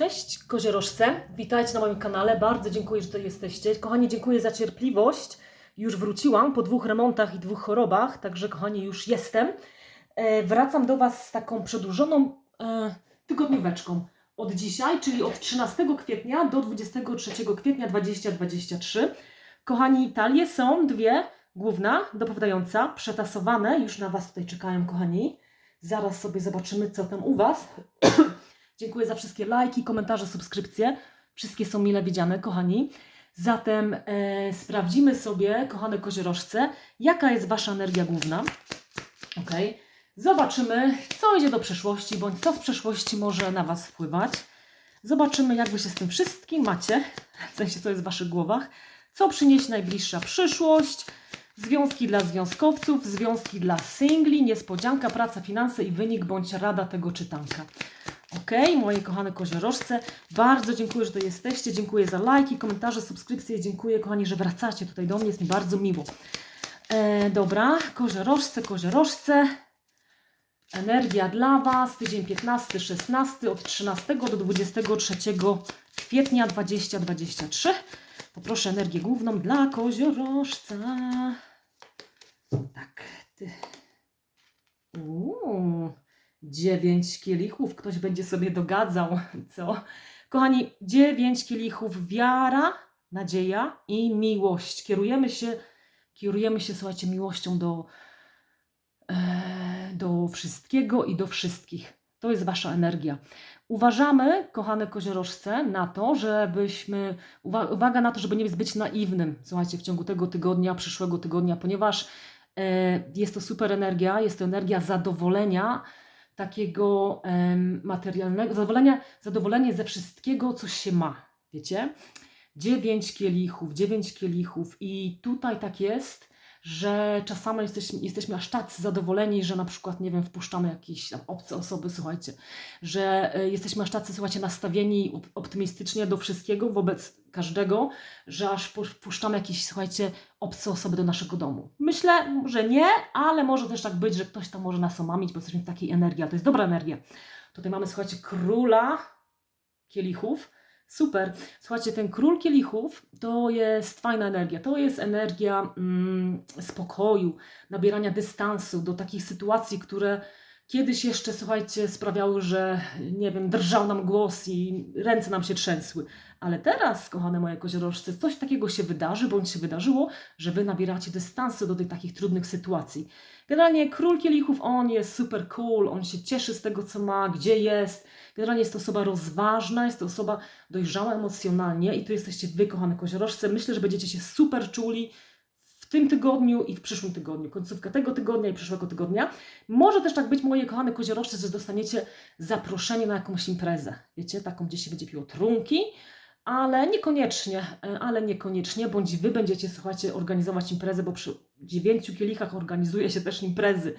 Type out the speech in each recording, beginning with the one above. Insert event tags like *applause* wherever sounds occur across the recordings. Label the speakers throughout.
Speaker 1: Cześć koziorożce, witajcie na moim kanale, bardzo dziękuję, że tutaj jesteście. Kochani, dziękuję za cierpliwość. Już wróciłam po dwóch remontach i dwóch chorobach, także kochani, już jestem. E, wracam do Was z taką przedłużoną e, tygodnióweczką od dzisiaj, czyli od 13 kwietnia do 23 kwietnia 2023. Kochani, talie są dwie, główna, dopowiadająca, przetasowane, już na Was tutaj czekają, kochani. Zaraz sobie zobaczymy, co tam u Was. *clears throat* Dziękuję za wszystkie lajki, komentarze, subskrypcje. Wszystkie są mile widziane, kochani. Zatem e, sprawdzimy sobie, kochane koziorożce, jaka jest Wasza energia główna. Ok. Zobaczymy, co idzie do przyszłości, bądź co w przeszłości może na Was wpływać. Zobaczymy, jak Wy się z tym wszystkim macie, w sensie, co jest w Waszych głowach, co przyniesie najbliższa przyszłość, związki dla związkowców, związki dla singli, niespodzianka, praca, finanse i wynik, bądź rada tego czytanka. Ok, moje kochane koziorożce, bardzo dziękuję, że tu jesteście. Dziękuję za lajki, komentarze, subskrypcje. Dziękuję, kochani, że wracacie tutaj do mnie. Jest mi bardzo miło. E, dobra, koziorożce, koziorożce. Energia dla Was, tydzień 15-16, od 13 do 23 kwietnia 2023. Poproszę energię główną dla koziorożca. Tak, ty. Uuu. Dziewięć kielichów. Ktoś będzie sobie dogadzał, *laughs* co? Kochani, dziewięć kielichów. Wiara, nadzieja i miłość. Kierujemy się, kierujemy się, słuchajcie, miłością do, e, do wszystkiego i do wszystkich. To jest Wasza energia. Uważamy, kochane koziorożce, na to, żebyśmy, uwa- uwaga na to, żeby nie być naiwnym, słuchajcie, w ciągu tego tygodnia, przyszłego tygodnia, ponieważ e, jest to super energia, jest to energia zadowolenia, takiego materialnego, zadowolenia, zadowolenie ze wszystkiego, co się ma, wiecie? Dziewięć kielichów, dziewięć kielichów i tutaj tak jest, że czasami jesteśmy, jesteśmy aż tak zadowoleni, że na przykład, nie wiem, wpuszczamy jakieś tam obce osoby, słuchajcie, że e, jesteśmy aż tacy, słuchajcie, nastawieni op- optymistycznie do wszystkiego wobec każdego, że aż pu- wpuszczamy jakieś, słuchajcie, obce osoby do naszego domu. Myślę, że nie, ale może też tak być, że ktoś tam może nas omamić, bo jesteśmy w takiej energii, ale to jest dobra energia. Tutaj mamy, słuchajcie, króla kielichów. Super. Słuchajcie, ten król kielichów to jest fajna energia. To jest energia mm, spokoju, nabierania dystansu do takich sytuacji, które kiedyś jeszcze, słuchajcie, sprawiały, że nie wiem, drżał nam głos i ręce nam się trzęsły. Ale teraz, kochane moje koziorożce, coś takiego się wydarzy, bądź się wydarzyło, że wy nabieracie dystansu do tych takich trudnych sytuacji. Generalnie król kielichów, on jest super cool, on się cieszy z tego, co ma, gdzie jest. Generalnie jest to osoba rozważna, jest to osoba dojrzała emocjonalnie i tu jesteście wy, kochane koziorożce. Myślę, że będziecie się super czuli tym tygodniu i w przyszłym tygodniu, końcówka tego tygodnia i przyszłego tygodnia. Może też tak być, moje kochane koziorożce, że dostaniecie zaproszenie na jakąś imprezę, wiecie, taką, gdzie się będzie piło trunki, ale niekoniecznie, e, ale niekoniecznie, bądź wy będziecie, słuchajcie, organizować imprezę, bo przy dziewięciu kielichach organizuje się też imprezy,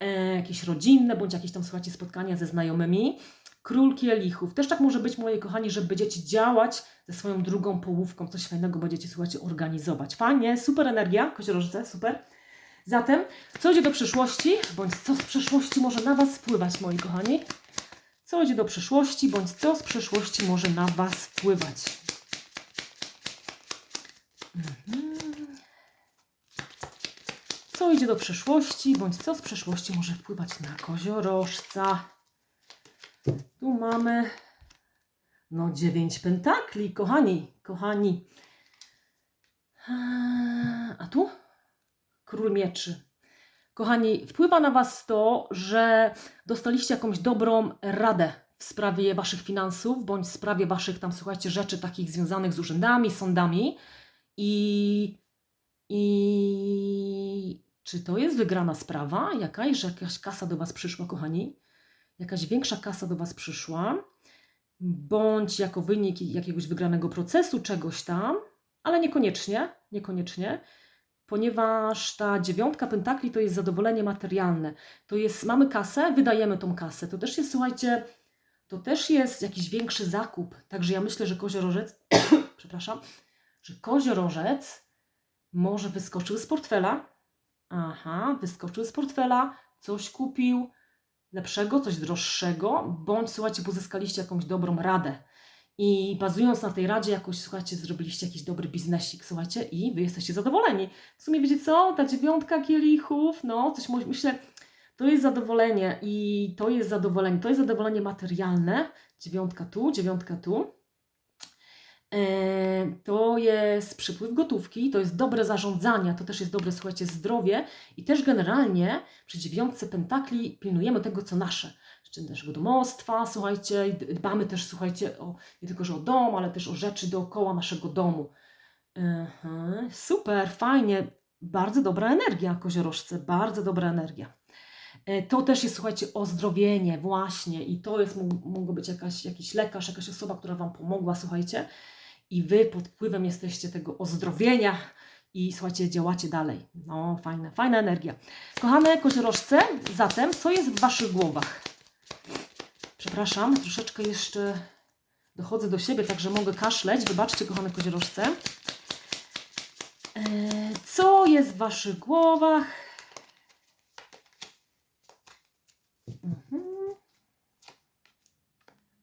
Speaker 1: e, jakieś rodzinne, bądź jakieś tam, słuchajcie, spotkania ze znajomymi. Król kielichów. Też tak może być, moi kochani, że będziecie działać ze swoją drugą połówką, coś fajnego będziecie, słuchajcie, organizować. Fajnie, super energia, koziorożce, super. Zatem, co idzie do przyszłości, bądź co z przeszłości może na Was wpływać, moi kochani? Co idzie do przyszłości, bądź co z przeszłości może na Was wpływać? Mhm. Co idzie do przyszłości, bądź co z przeszłości może wpływać na koziorożca? Tu mamy no dziewięć pentakli, kochani, kochani. A tu? Król mieczy. Kochani, wpływa na Was to, że dostaliście jakąś dobrą radę w sprawie Waszych finansów, bądź w sprawie Waszych tam, słuchajcie, rzeczy takich związanych z urzędami, sądami. I, I czy to jest wygrana sprawa jakaś, że jakaś kasa do Was przyszła, kochani? Jakaś większa kasa do Was przyszła, bądź jako wynik jakiegoś wygranego procesu, czegoś tam, ale niekoniecznie, niekoniecznie ponieważ ta dziewiątka pentakli to jest zadowolenie materialne. To jest, mamy kasę, wydajemy tą kasę. To też jest, słuchajcie, to też jest jakiś większy zakup. Także ja myślę, że koziorożec, *coughs* przepraszam, że koziorożec może wyskoczył z portfela. Aha, wyskoczył z portfela, coś kupił lepszego, coś droższego, bądź słuchajcie, pozyskaliście jakąś dobrą radę. I bazując na tej radzie, jakoś, słuchajcie, zrobiliście jakiś dobry biznesik, słuchajcie, i wy jesteście zadowoleni. W sumie wiecie co? Ta dziewiątka kielichów, no, coś myślę, to jest zadowolenie i to jest zadowolenie, to jest zadowolenie materialne. Dziewiątka tu, dziewiątka tu. E, To jest przypływ gotówki, to jest dobre zarządzanie, to też jest dobre, słuchajcie, zdrowie i też generalnie przy dziewiątce pentakli pilnujemy tego, co nasze, czyli naszego domostwa, słuchajcie, dbamy też, słuchajcie, o, nie tylko, że o dom, ale też o rzeczy dookoła naszego domu. Super, fajnie, bardzo dobra energia, koziorożce, bardzo dobra energia. E, To też jest, słuchajcie, ozdrowienie właśnie i to jest, mógł, mógł być jakaś, jakiś lekarz, jakaś osoba, która Wam pomogła, słuchajcie, i Wy pod wpływem jesteście tego ozdrowienia i słuchajcie, działacie dalej. No, fajna, fajna energia. Kochane koziorożce, zatem, co jest w Waszych głowach? Przepraszam, troszeczkę jeszcze dochodzę do siebie, także mogę kaszleć. Wybaczcie, kochane koziorożce. E, Co jest w Waszych głowach? Mhm.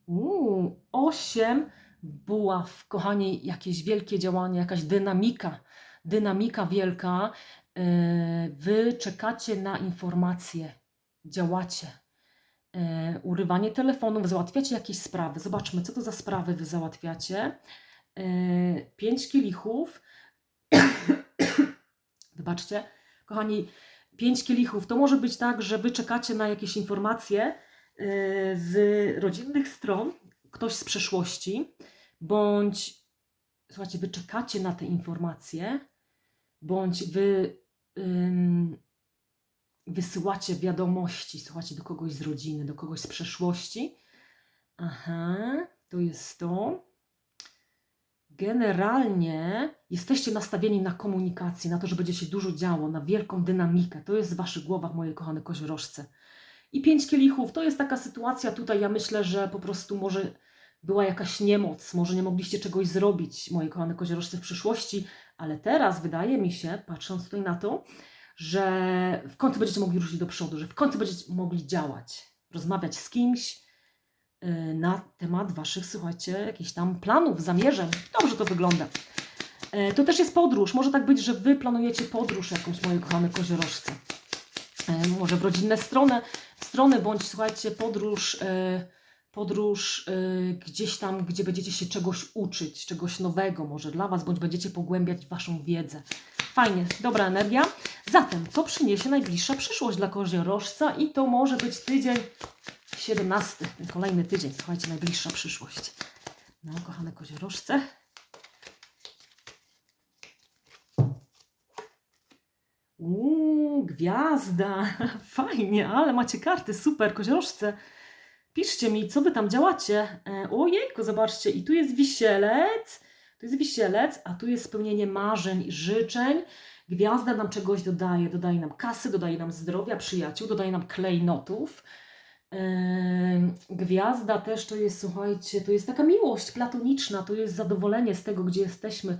Speaker 1: Uuu, osiem buław, kochani, jakieś wielkie działanie, jakaś dynamika, dynamika wielka. E, Wy czekacie na informacje, działacie. E, Urywanie telefonów, załatwiacie jakieś sprawy. Zobaczmy, co to za sprawy Wy załatwiacie. E, Pięć kielichów. *coughs* Wybaczcie, kochani, pięć kielichów. To może być tak, że Wy czekacie na jakieś informacje z rodzinnych stron, ktoś z przeszłości, bądź słuchajcie, wy czekacie na te informacje, bądź wy ym, wysyłacie wiadomości, słuchajcie, do kogoś z rodziny, do kogoś z przeszłości. Aha, to jest to. Generalnie jesteście nastawieni na komunikację, na to, że będzie się dużo działo, na wielką dynamikę. To jest w waszych głowach, moje kochane koziorożce. I pięć kielichów to jest taka sytuacja tutaj, ja myślę, że po prostu może była jakaś niemoc, może nie mogliście czegoś zrobić, moje kochane koziorożce, w przyszłości, ale teraz wydaje mi się, patrząc tutaj na to, że w końcu będziecie mogli ruszyć do przodu, że w końcu będziecie mogli działać, rozmawiać z kimś yy, na temat waszych, słuchajcie, jakichś tam planów, zamierzeń. Dobrze to wygląda. Yy, To też jest podróż. Może tak być, że wy planujecie podróż jakąś, moje kochane koziorożce. Yy, Może w rodzinne strony, strony bądź słuchajcie, podróż, yy, podróż yy, gdzieś tam, gdzie będziecie się czegoś uczyć, czegoś nowego może dla Was, bądź będziecie pogłębiać Waszą wiedzę. Fajnie, dobra energia. Zatem, co przyniesie najbliższa przyszłość dla koziorożca? I to może być tydzień 17, ten kolejny tydzień, słuchajcie, najbliższa przyszłość. No, kochane koziorożce. Uuu, gwiazda. *laughs* Fajnie, ale macie karty, super, koziorożce. Piszcie mi, co wy tam działacie. E, ojejku, zobaczcie, i tu jest wisielec, tu jest wisielec, a tu jest spełnienie marzeń i życzeń. Gwiazda nam czegoś dodaje, dodaje nam kasy, dodaje nam zdrowia, przyjaciół, dodaje nam klejnotów. Gwiazda też to jest, słuchajcie, to jest taka miłość platoniczna, to jest zadowolenie z tego, gdzie jesteśmy,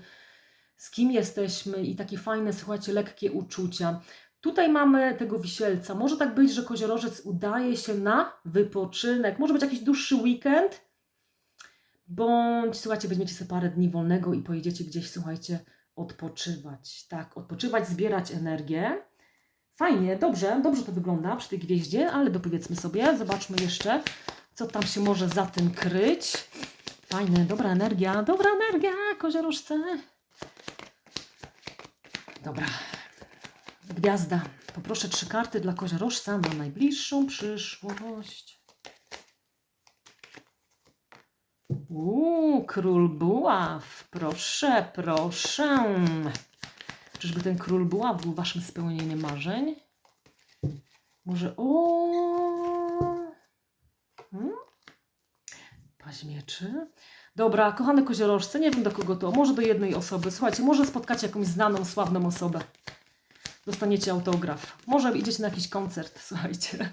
Speaker 1: z kim jesteśmy i takie fajne, słuchajcie, lekkie uczucia. Tutaj mamy tego wisielca. Może tak być, że koziorożec udaje się na wypoczynek. Może być jakiś dłuższy weekend, bądź słuchajcie, weźmiecie sobie parę dni wolnego i pojedziecie gdzieś, słuchajcie, odpoczywać. Tak, odpoczywać, zbierać energię. Fajnie, dobrze, dobrze to wygląda przy tej gwieździe, ale dopowiedzmy sobie, zobaczmy jeszcze, co tam się może za tym kryć. Fajne, dobra energia, dobra energia, koziorożce. Dobra, gwiazda. Poproszę trzy karty dla koziorożca na najbliższą przyszłość. Uuu, król buław. Proszę, proszę. Czyżby ten król buław był waszym spełnieniem marzeń? Może o. Hmm? Paźmieczy. Dobra, kochane koziorożce, nie wiem do kogo to, może do jednej osoby. Słuchajcie, może spotkacie jakąś znaną, sławną osobę. Dostaniecie autograf. Może idziecie na jakiś koncert, *laughs* słuchajcie.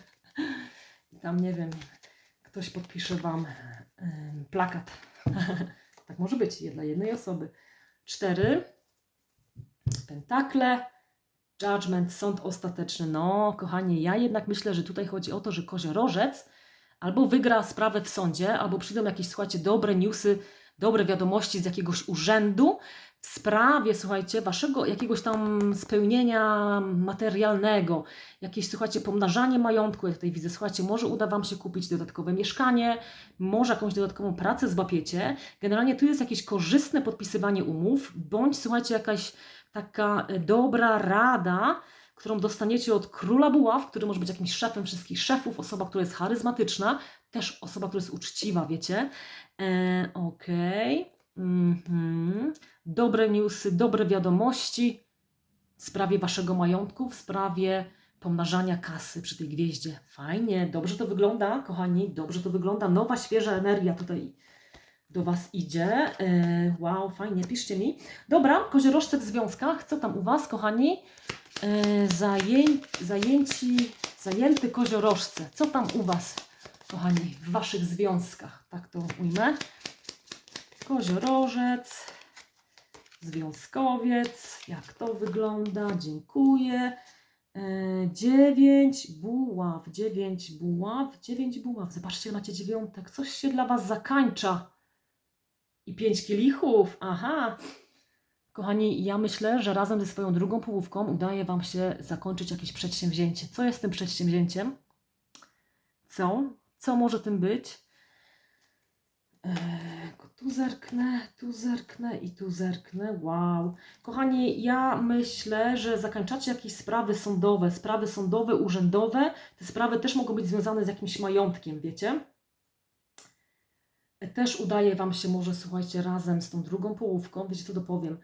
Speaker 1: Tam, nie wiem, ktoś podpisze wam plakat. *laughs* tak może być, dla jednej osoby. Cztery. Pentakle. Judgment, sąd ostateczny. No, kochanie, ja jednak myślę, że tutaj chodzi o to, że koziorożec albo wygra sprawę w sądzie, albo przyjdą jakieś, słuchajcie, dobre newsy, dobre wiadomości z jakiegoś urzędu w sprawie, słuchajcie, waszego jakiegoś tam spełnienia materialnego, jakieś, słuchajcie, pomnażanie majątku, jak tutaj widzę, słuchajcie, może uda Wam się kupić dodatkowe mieszkanie, może jakąś dodatkową pracę złapiecie. Generalnie tu jest jakieś korzystne podpisywanie umów, bądź, słuchajcie, jakaś taka dobra rada, którą dostaniecie od króla buław, który może być jakimś szefem wszystkich szefów, osoba, która jest charyzmatyczna, też osoba, która jest uczciwa, wiecie. E, Okej. Mhm. Dobre newsy, dobre wiadomości w sprawie waszego majątku, w sprawie pomnażania kasy przy tej gwieździe. Fajnie, dobrze to wygląda, kochani, dobrze to wygląda. Nowa, świeża energia tutaj do Was idzie. E, wow, fajnie, piszcie mi. Dobra, koziorożce w związkach, co tam u Was, kochani? E, zaję, zajęci, zajęty koziorożce, co tam u Was, kochani, w Waszych związkach, tak to ujmę. Koziorożec, związkowiec, jak to wygląda, dziękuję. E, Dziewięć buław, dziewięć buław, dziewięć buław. Zobaczcie, macie dziewiątek. Coś się dla Was zakańcza. I pięć kielichów. Aha. Kochani, ja myślę, że razem ze swoją drugą połówką udaje Wam się zakończyć jakieś przedsięwzięcie. Co jest tym przedsięwzięciem? Co? Co może tym być? Eee, tu zerknę, tu zerknę i tu zerknę. Wow. Kochani, ja myślę, że zakończacie jakieś sprawy sądowe, sprawy sądowe, urzędowe. Te sprawy też mogą być związane z jakimś majątkiem, wiecie? Też udaje Wam się może, słuchajcie, razem z tą drugą połówką, wiecie co dopowiem,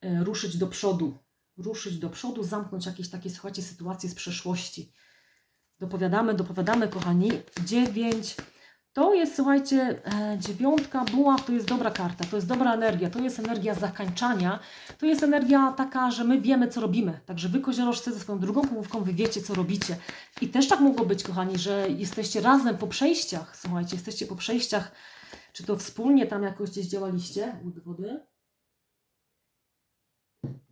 Speaker 1: e, ruszyć do przodu. Ruszyć do przodu, zamknąć jakieś takie, słuchajcie, sytuacje z przeszłości. Dopowiadamy, dopowiadamy, kochani. Dziewięć. To jest, słuchajcie, e, dziewiątka buław to jest dobra karta, to jest dobra energia, to jest energia zakańczania, to jest energia taka, że my wiemy, co robimy. Także wy, koziorożce, ze swoją drugą połówką, wy wiecie, co robicie. I też tak mogło być, kochani, że jesteście razem po przejściach, słuchajcie, jesteście po przejściach, czy to wspólnie tam jakoś gdzieś działaliście, wody,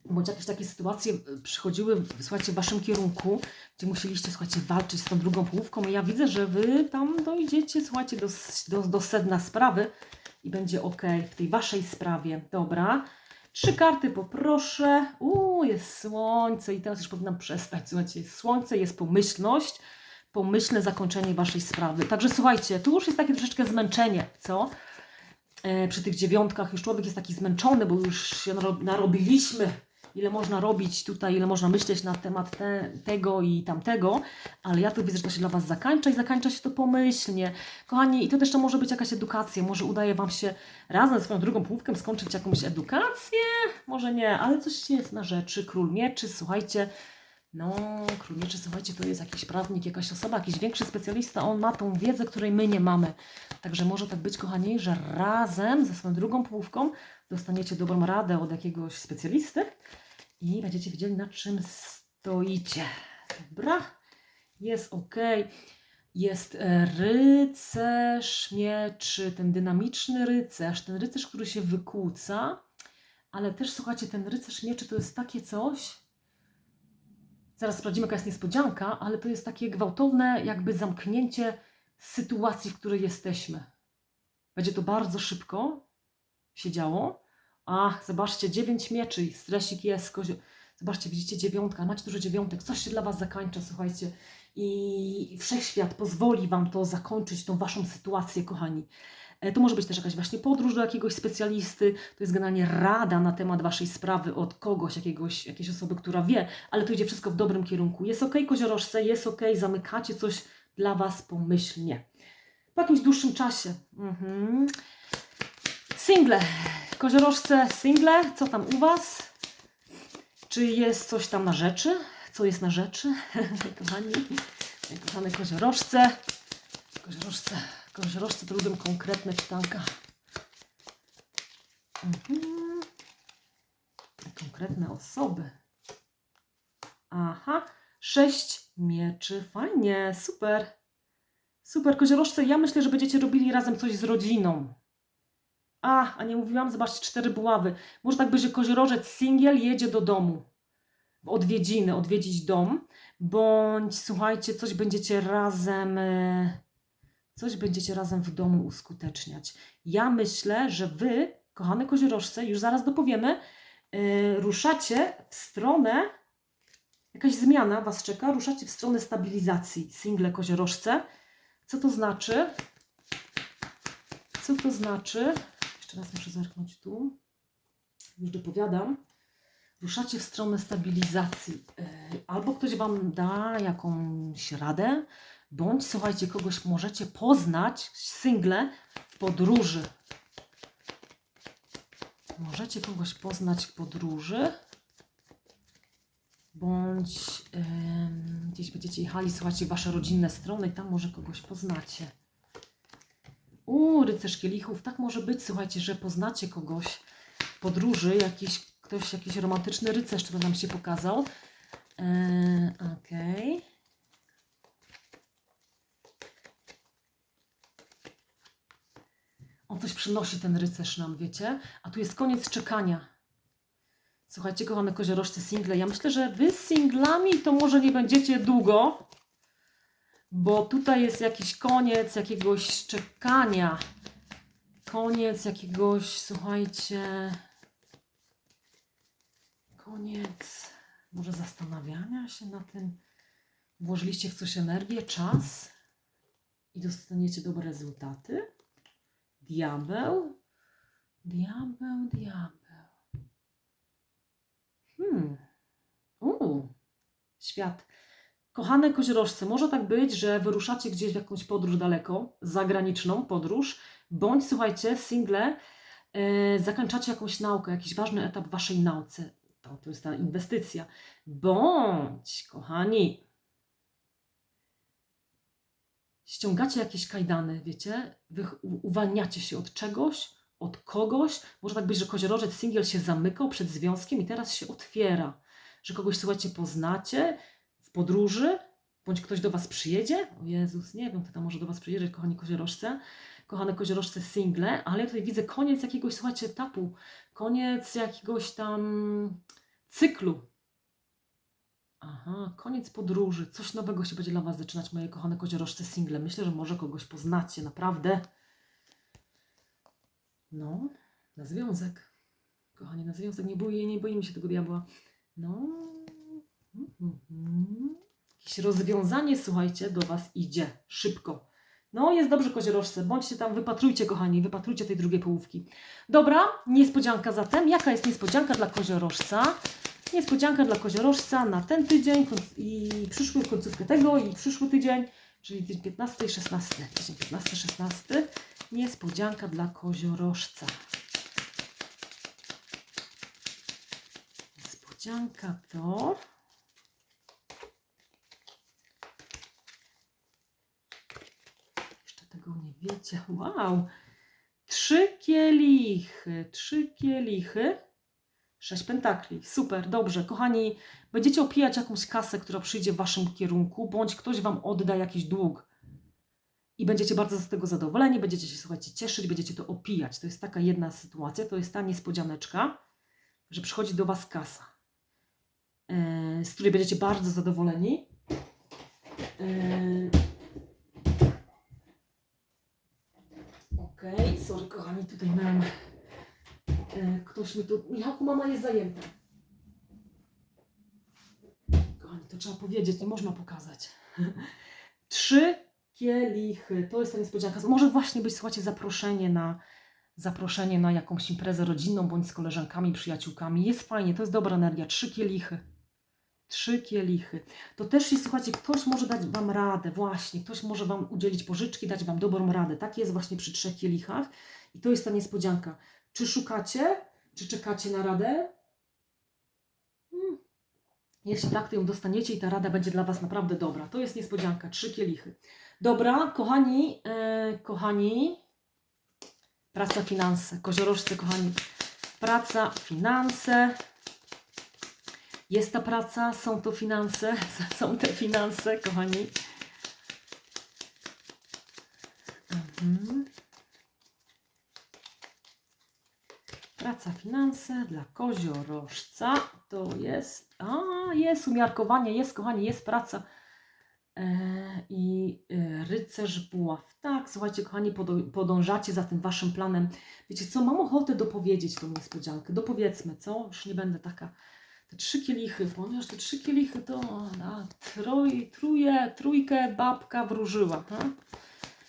Speaker 1: bądź jakieś takie sytuacje y, przychodziły, słuchajcie, w waszym kierunku, gdzie musieliście, słuchajcie, walczyć z tą drugą połówką i ja widzę, że wy tam dojdziecie, słuchajcie, do, do, do sedna sprawy i będzie ok w tej waszej sprawie. Dobra. Trzy karty poproszę. Uuu, jest słońce i teraz już powinnam przestać. Słuchajcie, jest słońce, jest pomyślność, pomyślne zakończenie waszej sprawy. Także słuchajcie, tu już jest takie troszeczkę zmęczenie, co? E, przy tych dziewiątkach już człowiek jest taki zmęczony, bo już się naro- narobiliśmy ile można robić tutaj, ile można myśleć na temat te, tego i tamtego, ale ja tu widzę, że to się dla Was zakańcza i zakańcza się to pomyślnie. Kochani, i to też może być jakaś edukacja, może udaje Wam się razem ze swoją drugą połówką skończyć jakąś edukację, może nie, ale coś jest na rzeczy. Król Mieczy, słuchajcie, no, Król Mieczy, słuchajcie, to jest jakiś prawnik, jakaś osoba, jakiś większy specjalista, on ma tą wiedzę, której my nie mamy. Także może tak być, kochani, że razem ze swoją drugą połówką dostaniecie dobrą radę od jakiegoś specjalisty i będziecie wiedzieli, na czym stoicie. Dobra, jest ok. Jest e, rycerz mieczy, ten dynamiczny rycerz, ten rycerz, który się wykłóca, ale też słuchajcie, ten rycerz mieczy to jest takie coś. Zaraz sprawdzimy, jaka jest niespodzianka, ale to jest takie gwałtowne, jakby zamknięcie sytuacji, w której jesteśmy. Będzie to bardzo szybko się działo. A, zobaczcie, dziewięć mieczy, stresik jest. Zobaczcie, widzicie dziewiątka, macie dużo dziewiątek, coś się dla Was zakończa, słuchajcie. I wszechświat pozwoli Wam to zakończyć, tą Waszą sytuację, kochani. E, To może być też jakaś właśnie podróż do jakiegoś specjalisty, to jest generalnie rada na temat Waszej sprawy od kogoś, jakiegoś, jakiejś osoby, która wie, ale to idzie wszystko w dobrym kierunku. Jest ok, koziorożce, jest ok, zamykacie coś dla Was pomyślnie. Po jakimś dłuższym czasie. Mhm. Single. Koziorożce, single, co tam u Was? Czy jest coś tam na rzeczy? Co jest na rzeczy? *laughs* Kochani, kochane koziorożce. Koziorożce, koziorożce to lubią konkretne czytanka. Mhm. Konkretne osoby. Aha, sześć mieczy. Fajnie, super. Super, koziorożce. Ja myślę, że będziecie robili razem coś z rodziną. A, a nie mówiłam, zobaczcie, cztery buławy. Może tak być, że koziorożec singiel jedzie do domu. W odwiedziny, odwiedzić dom. Bądź, słuchajcie, coś będziecie razem... e, coś będziecie razem w domu uskuteczniać. Ja myślę, że wy, kochane koziorożce, już zaraz dopowiemy, yy, ruszacie w stronę, jakaś zmiana Was czeka, ruszacie w stronę stabilizacji, single koziorożce. Co to znaczy? Co to znaczy? Jeszcze raz muszę zerknąć tu. Już dopowiadam. Ruszacie w stronę stabilizacji. Yy, Albo ktoś Wam da jakąś radę, bądź słuchajcie, kogoś możecie poznać, single, w podróży. Możecie kogoś poznać w podróży, bądź em, gdzieś będziecie jechali, słuchajcie, wasze rodzinne strony i tam może kogoś poznacie. U, rycerz kielichów, tak może być, słuchajcie, że poznacie kogoś w podróży, jakiś, ktoś, jakiś romantyczny rycerz, który nam się pokazał. E, Okej. On coś przynosi ten rycerz nam, wiecie? A tu jest koniec czekania. Słuchajcie, kochane koziorożce single, ja myślę, że wy singlami to może nie będziecie długo, bo tutaj jest jakiś koniec jakiegoś czekania. Koniec jakiegoś, słuchajcie, koniec może zastanawiania się na tym. Włożyliście w coś energię, czas i dostaniecie dobre rezultaty. Diabeł, diabeł, diabeł. Hmm. Uuu, świat. Kochane koziorożce, może tak być, że wyruszacie gdzieś w jakąś podróż daleko, zagraniczną podróż, bądź słuchajcie, single, e, zakończacie jakąś naukę, jakiś ważny etap waszej nauce. To, to jest ta inwestycja. Bądź, kochani, ściągacie jakieś kajdany, wiecie, wy uwalniacie się od czegoś, od kogoś. Może tak być, że koziorożec singiel się zamykał przed związkiem i teraz się otwiera. Że kogoś, słuchajcie, poznacie w podróży, bądź ktoś do Was przyjedzie. O Jezus, nie wiem, kto tam może do Was przyjedzie, kochani koziorożce, kochane koziorożce single, ale ja tutaj widzę koniec jakiegoś, słuchajcie, etapu, koniec jakiegoś tam cyklu. Aha, koniec podróży, coś nowego się będzie dla Was zaczynać, moje kochane koziorożce single. Myślę, że może kogoś poznacie, naprawdę. No, na związek. Kochanie, na związek. Nie boję, nie boimy się tego diabła. No. Jakieś rozwiązanie, słuchajcie, do Was idzie. Szybko. No, jest dobrze, koziorożce. Bądźcie tam, wypatrujcie, kochani, wypatrujcie tej drugiej połówki. Dobra, niespodzianka zatem. Jaka jest niespodzianka dla koziorożca? Niespodzianka dla koziorożca na ten tydzień i przyszły końcówkę tego i przyszły tydzień, czyli tydzień 15 i 16. Tydzień 15, 16. Niespodzianka dla koziorożca. Niespodzianka to. Jeszcze tego nie wiecie. Wow! Trzy kielichy, trzy kielichy, sześć pentakli. Super, dobrze. Kochani, będziecie opijać jakąś kasę, która przyjdzie w waszym kierunku, bądź ktoś wam odda jakiś dług. I będziecie bardzo z tego zadowoleni, będziecie się, słuchajcie, cieszyć, będziecie to opijać. To jest taka jedna sytuacja, to jest ta niespodzianeczka, że przychodzi do was kasa, e, z której będziecie bardzo zadowoleni. E, Okej, sorry kochani, tutaj mam. E, ktoś mi tu. Michałku, mama jest zajęta. Kochani, to trzeba powiedzieć, nie można pokazać. *laughs* Trzy kielichy, to jest ta niespodzianka. Może właśnie być, słuchajcie, zaproszenie na, zaproszenie na jakąś imprezę rodzinną, bądź z koleżankami, przyjaciółkami. Jest fajnie, to jest dobra energia. Trzy kielichy. Trzy kielichy. To też jest, słuchajcie, ktoś może dać Wam radę, właśnie, ktoś może Wam udzielić pożyczki, dać Wam dobrą radę. Tak jest właśnie przy trzech kielichach i to jest ta niespodzianka. Czy szukacie, czy czekacie na radę? Hmm. Jeśli tak, to ją dostaniecie i ta rada będzie dla Was naprawdę dobra. To jest niespodzianka, trzy kielichy. Dobra, kochani, e, kochani, praca, finanse, koziorożcy, kochani, praca, finanse. Jest ta praca, są to finanse, *laughs* są te finanse, kochani. Mhm. Finanse dla koziorożca to jest. A, jest umiarkowanie, jest, kochani, jest praca. E, I y, rycerz buław. Tak, słuchajcie, kochani, podążacie za tym waszym planem. Wiecie co, mam ochotę dopowiedzieć tą niespodziankę. Dopowiedzmy, co? Już nie będę taka. Te trzy kielichy, ponieważ te trzy kielichy to na troj, truje, trójkę babka wróżyła. Ha?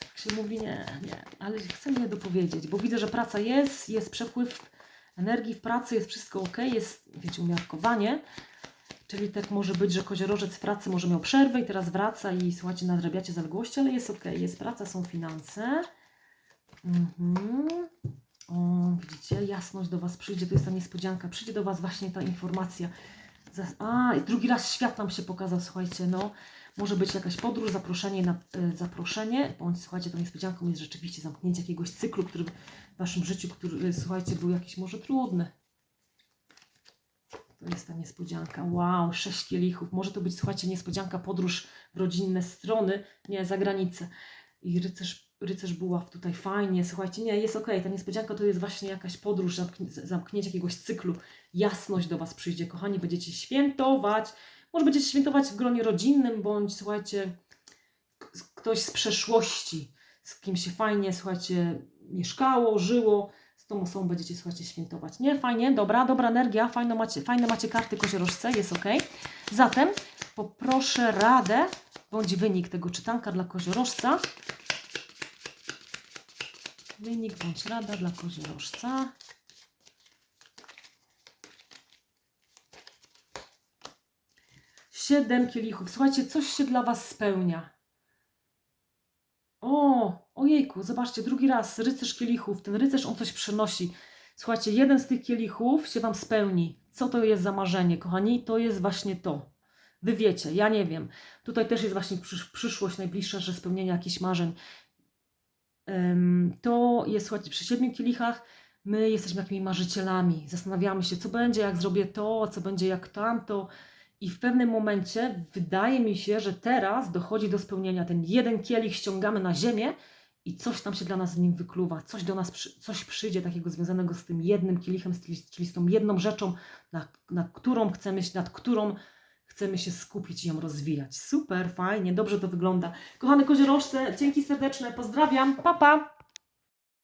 Speaker 1: Jak się mówi, nie, nie, ale chcę je dopowiedzieć, bo widzę, że praca jest, jest przepływ energii w pracy, jest wszystko ok, jest, wiecie, umiarkowanie. Czyli tak może być, że koziorożec w pracy może miał przerwę i teraz wraca i słuchajcie, nadrabiacie zaległości, ale jest ok, jest praca, są finanse. Mhm. O, widzicie, jasność do Was przyjdzie, to jest ta niespodzianka, przyjdzie do Was właśnie ta informacja. A, i drugi raz świat nam się pokazał, słuchajcie, no, może być jakaś podróż, zaproszenie, na, y, zaproszenie, bądź słuchajcie, tą niespodzianką jest rzeczywiście zamknięcie jakiegoś cyklu, który w Waszym życiu, który, y, słuchajcie, był jakiś może trudny. To jest ta niespodzianka. Wow, sześć kielichów. Może to być, słuchajcie, niespodzianka, podróż w rodzinne strony, nie, za granicę. I rycerz, rycerz buław tutaj fajnie, słuchajcie, nie, jest okej. Ta niespodzianka to jest właśnie jakaś podróż, zamknięcie jakiegoś cyklu. Jasność do Was przyjdzie, kochani, będziecie świętować. Może będziecie świętować w gronie rodzinnym, bądź, słuchajcie, ktoś z przeszłości, z kim się fajnie, słuchajcie, mieszkało, żyło, z tą osobą będziecie, słuchajcie, świętować. Nie? Fajnie, dobra, dobra energia, fajno macie, fajne macie karty koziorożce, jest ok. Zatem poproszę radę, bądź wynik tego czytanka dla koziorożca. Wynik bądź rada dla koziorożca. Siedem kielichów. Słuchajcie, coś się dla Was spełnia. O, ojejku, zobaczcie, drugi raz, rycerz kielichów. Ten rycerz, on coś przynosi. Słuchajcie, jeden z tych kielichów się Wam spełni. Co to jest za marzenie, kochani? To jest właśnie to. Wy wiecie, ja nie wiem. Tutaj też jest właśnie przysz- przyszłość najbliższa, że spełnienie jakichś marzeń. To jest, słuchajcie, przy siedmiu kielichach my jesteśmy takimi marzycielami. Zastanawiamy się, co będzie, jak zrobię to, co będzie, jak tamto. I w pewnym momencie wydaje mi się, że teraz dochodzi do spełnienia. Ten jeden kielich ściągamy na ziemię i coś tam się dla nas w nim wykluwa. Coś do nas, coś przyjdzie takiego związanego z tym jednym kielichem, czyli z tą jedną rzeczą, na, na którą chcemy nad którą chcemy się skupić i ją rozwijać. Super, fajnie, dobrze to wygląda. Kochane koziorożce, dzięki serdeczne, pozdrawiam, pa pa!